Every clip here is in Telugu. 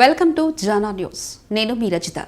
Welcome to Jana news. నేను మీ Rachita.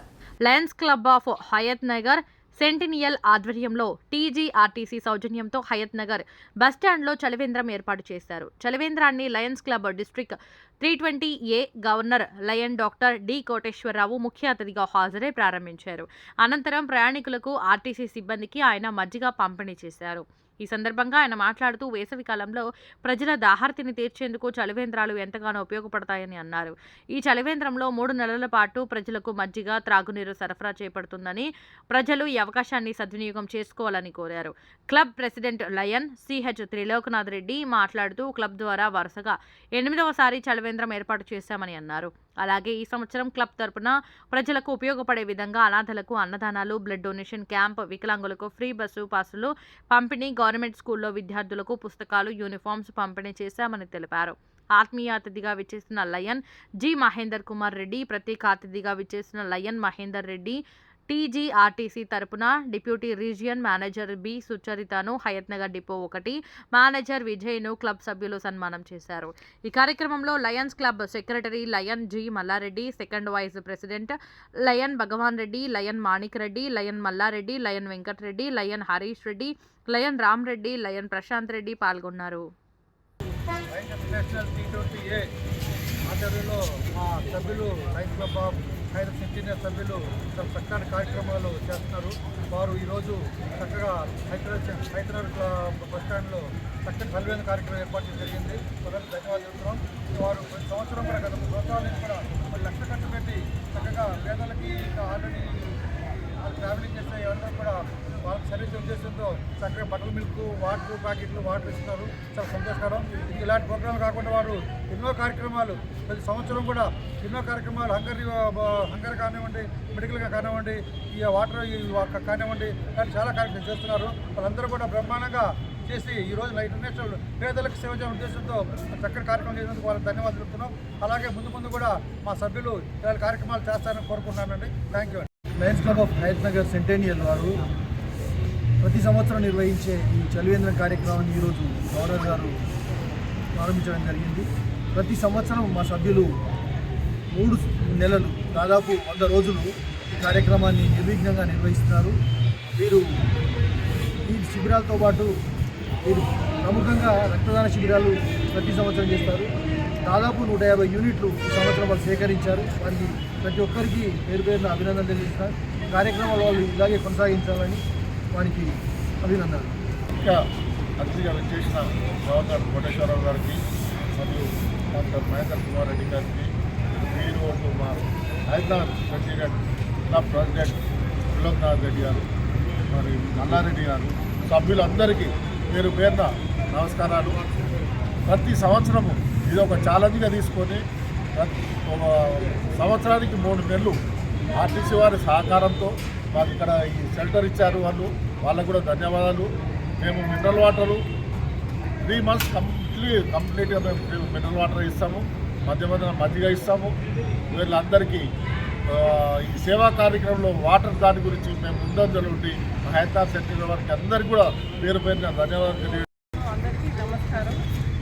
Lions Club of Hayat Nagar centennial ఆధ్వర్యంలో టీజీఆర్టీసీ సౌజన్యంతో హయత్ నగర్ బస్టాండ్లో చలివేంద్రం ఏర్పాటు చేశారు. చలివేంద్రాన్ని Lions Club district three twenty A governor lion doctor D Koteswararao ముఖ్య అతిథిగా హాజరై ప్రారంభించారు. అనంతరం ప్రయాణికులకు ఆర్టీసీ సిబ్బందికి ఆయన మజ్జిగ పంపిణీ చేశారు. ఈ సందర్భంగా ఆయన మాట్లాడుతూ వేసవి కాలంలో ప్రజల దాహార్తిని తీర్చేందుకు చలివేంద్రాలు ఎంతగానో ఉపయోగపడతాయని అన్నారు. ఈ చలివేంద్రంలో మూడు నెలల పాటు ప్రజలకు మజ్జిగ త్రాగునీరు సరఫరా చేపడుతుందని ప్రజలు ఈ అవకాశాన్ని సద్వినియోగం చేసుకోవాలని కోరారు. Club president lion CH Triloknath Reddy మాట్లాడుతూ క్లబ్ ద్వారా వరుసగా ఎనిమిదవసారి చలివేంద్రం ఏర్పాటు చేశామని అన్నారు. అలాగే ఈ సంవత్సరం క్లబ్ తరపున ప్రజలకు ఉపయోగపడే విధంగా అనాథలకు అన్నదానాలు బ్లడ్ డొనేషన్ క్యాంప్ వికలాంగులకు ఫ్రీ బస్సు పాసులు పంపిణీ గవర్నమెంట్ స్కూల్లో విద్యార్థులకు పుస్తకాలు యూనిఫామ్స్ పంపిణీ చేశామని తెలిపారు. ఆత్మీయ అతిథిగా విచ్చేసిన లయన్ జి మహేందర్ కుమార్ రెడ్డి ప్రత్యేక అతిథిగా విచ్చేసిన లయన్ మహేందర్ రెడ్డి టీజీఆర్టీసీ తరపున డిప్యూటీ రీజియన్ మేనేజర్ బి సుచరితను హయత్నగర్ డిపో ఒకటి మేనేజర్ విజయ్ను క్లబ్ సభ్యులు సన్మానం చేశారు. ఈ కార్యక్రమంలో Lions Club secretary lion G Mallareddy second vice president lion Bhagavan Reddy lion Manik Reddy lion Mallareddy lion Venkatareddy lion Harish Reddy lion Ram Reddy lion Prashanth Reddy పాల్గొన్నారు. లైన్ ఆధ్వర్యంలో మా సభ్యులు లైఫ్ క్లబ్ ఆఫ్ హైదర్ సెంటీనియర్ సభ్యులు చాలా చక్కని కార్యక్రమాలు చేస్తున్నారు. వారు ఈరోజు చక్కగా హైదరాబాద్ హైదరాబాద్ బస్ స్టాండ్లో చక్కని సల్వేన కార్యక్రమం ఏర్పాటు జరిగింది. ప్రజలకు ధన్యవాదాలు చెప్తున్నాం వారు ప్రతి సంవత్సరం కూడా గత మూడు సంవత్సరాల నుంచి కూడా కొన్ని లక్ష ఖర్చు పెట్టి చక్కగా పేదలకి ఇంకా ఆల్రెడీ ట్రావెలింగ్ చేసే ఎవరైనా కూడా వాళ్ళకి సర్వీస్ ఉద్దేశంతో చక్కగా బట్టల మిల్క్ వాటర్ ప్యాకెట్లు వాటర్ ఇస్తున్నారు. చాలా సంతోషకరం. ఇలాంటి ప్రోగ్రాంలు కాకుండా వారు ఎన్నో కార్యక్రమాలు ప్రతి సంవత్సరం కూడా ఎన్నో కార్యక్రమాలు హంగర్ హంగర్ కానివ్వండి మెడికల్గా కానివ్వండి ఈ వాటర్ కానివ్వండి ఇలాంటి చాలా కార్యక్రమాలు చేస్తున్నారు. వాళ్ళందరూ కూడా బ్రహ్మాండంగా చేసి ఈ రోజు ఇంటర్నేషనల్ పేదలకు సేవ చేయడం ఉద్దేశంతో చక్కటి కార్యక్రమం చేసినందుకు వాళ్ళకి ధన్యవాదాలు చెప్తున్నాం అలాగే ముందు ముందు కూడా మా సభ్యులు ఇలాంటి కార్యక్రమాలు చేస్తారని కోరుకుంటున్నానండి. Thank you Lions Club of Hayathnagar centennial వారు ప్రతి సంవత్సరం నిర్వహించే ఈ చలివేంద్రం కార్యక్రమాన్ని ఈరోజు గవర్నర్ గారు ప్రారంభించడం జరిగింది. ప్రతి సంవత్సరం మా సభ్యులు మూడు నెలలు దాదాపు వంద రోజులు ఈ కార్యక్రమాన్ని నిర్విఘ్నంగా నిర్వహిస్తున్నారు. వీరు ఈ శిబిరాలతో పాటు వీరు ప్రముఖంగా రక్తదాన శిబిరాలు ప్రతి సంవత్సరం చేస్తారు. దాదాపు నూట యాభై యూనిట్లు ఈ సంవత్సరం వాళ్ళు సేకరించారు. వారికి ప్రతి ఒక్కరికి పేరు పేరున అభినందనలు తెలియజేస్తారు కార్యక్రమాలు వాళ్ళు ఇలాగే కొనసాగించాలని వారికి అభినందనలు. ఇంకా అతిథిగా వచ్చేసిన గవర్నర్ కోటేశ్వరరావు గారికి మరియు డాక్టర్ మహేందర్ కుమార్ రెడ్డి గారికి మీరు మా హైదరాబాద్ ప్రెసిడెంట్ నా ప్రెసిడెంట్ త్రిలోక్నాథ్ రెడ్డి గారు మరి నల్లారెడ్డి గారు సభ్యులందరికీ పేరు పేరున నమస్కారాలు. ప్రతి సంవత్సరము ఇది ఒక ఛాలెంజ్గా తీసుకొని ఒక సంవత్సరానికి మూడు నెలలు ఆర్టీసీ వారి సహకారంతో మాకు ఇక్కడ ఈ షెల్టర్ ఇచ్చారు వాళ్ళు. వాళ్ళకు కూడా ధన్యవాదాలు. మేము mineral water three months complete కంప్లీట్గా మేము మినరల్ వాటర్ ఇస్తాము. మధ్య మధ్య మజ్జిగ ఇస్తాము. వీళ్ళందరికీ ఈ సేవా కార్యక్రమంలో వాటర్ దాని గురించి మేము ముందంజలు ఉండి హైదరాబాద్ సెంటర్ వారికి అందరికీ కూడా పేరు పేరున ధన్యవాదాలు తెలియ అందరికీ నమస్కారం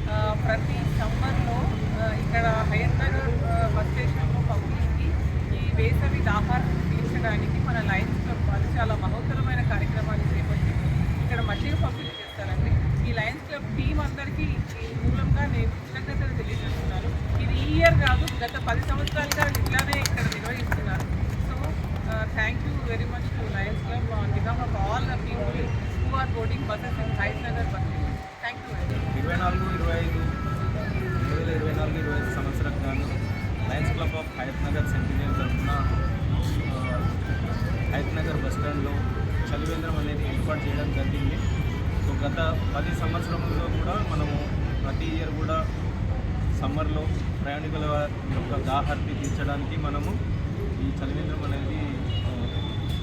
ఆ, ప్రతి సమ్మర్లో ఆ, ఇక్కడ హయత్ నగర్ ఆ, బస్ స్టేషన్లో పబ్లిక్కి ఈ వేసవి దాహారం తీర్చడానికి మన లయన్స్ క్లబ్ వాళ్ళు చాలా మహోత్తరమైన కార్యక్రమాలు చేపట్టి ఇక్కడ మజ్జిగ పంపిణీ చేస్తారండి ఈ లయన్స్ క్లబ్ టీం అందరికీ మూలంగా నేను కృతజ్ఞతలు తెలియజేస్తున్నాను. ఇది ఈ ఇయర్ కాదు గత పది సంవత్సరాలుగా ఇట్లానే ఇక్కడ నిర్వహిస్తున్నారు. So thank you very much to Lions Club on behalf of all the people who are boarding buses in Hayathnagar bus thank you ఇరవై నాలుగు ఇరవై ఐదు రెండు వేల ఇరవై నాలుగు ఇరవై ఐదు సంవత్సరం గాను Lions Club of Hayathnagar centennial తరఫున ఆ, హయత్ నగర్ బస్ స్టాండ్లో చలివేంద్రం అనేది ఏర్పాటు చేయడం జరిగింది. సో గత పది సంవత్సరంలో కూడా మనము ప్రతి ఇయర్ కూడా సమ్మర్లో ప్రయాణికుల యొక్క దాహార్తి తీర్చడానికి మనము ఈ చలివేంద్రం అనేది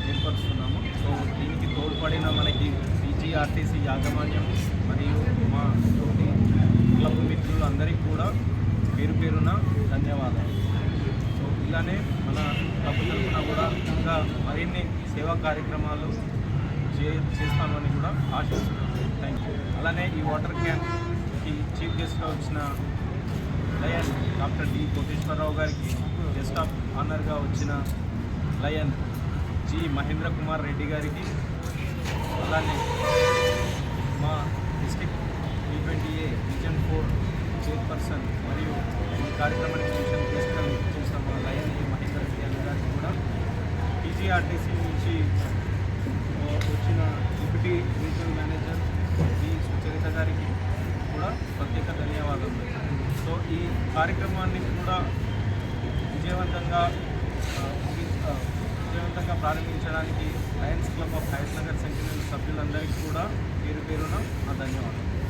ఏర్పరుస్తున్నాము. సో దీనికి తోడ్పడిన మనకి పీజీఆర్టీసీ యాజమాన్యం మరియు మా తోటి క్లబ్ మిత్రులు అందరికీ కూడా పేరు పేరున ధన్యవాదాలు. సో ఇలానే మన క్లబ్ తరఫున కూడా ఇంకా మరిన్ని సేవా కార్యక్రమాలు చే చేస్తామని కూడా ఆశిస్తున్నాను థ్యాంక్ యూ అలానే ఈ వాటర్ క్యాన్కి చీఫ్ గెస్ట్గా వచ్చిన లయన్ డాక్టర్ డి కోటేశ్వరరావు గారికి గెస్ట్ ఆనర్గా వచ్చిన లయన్ జి మహేంద్ర కుమార్ రెడ్డి గారికి అలానే మా district T twenty A region four chairperson మరియు ఈ కార్యక్రమానికి మిషన్ తీసుకెళ్ళి చేసిన మా లయన్ జి మహేంద్ర రెడ్డి గారికి కూడా పీజీఆర్టీసీ నుంచి వచ్చిన డిప్యూటీ రీజనల్ మేనేజర్ ఈ సుచరిత గారికి కూడా ప్రత్యేక ధన్యవాదాలు సో ఈ కార్యక్రమాన్ని కూడా విజయవంతంగా విజయవంతంగా ప్రారంభించడానికి Lions Club of Hyderabad Nagar centennial సభ్యులందరికీ కూడా పేరు పేరున నా ధన్యవాదాలు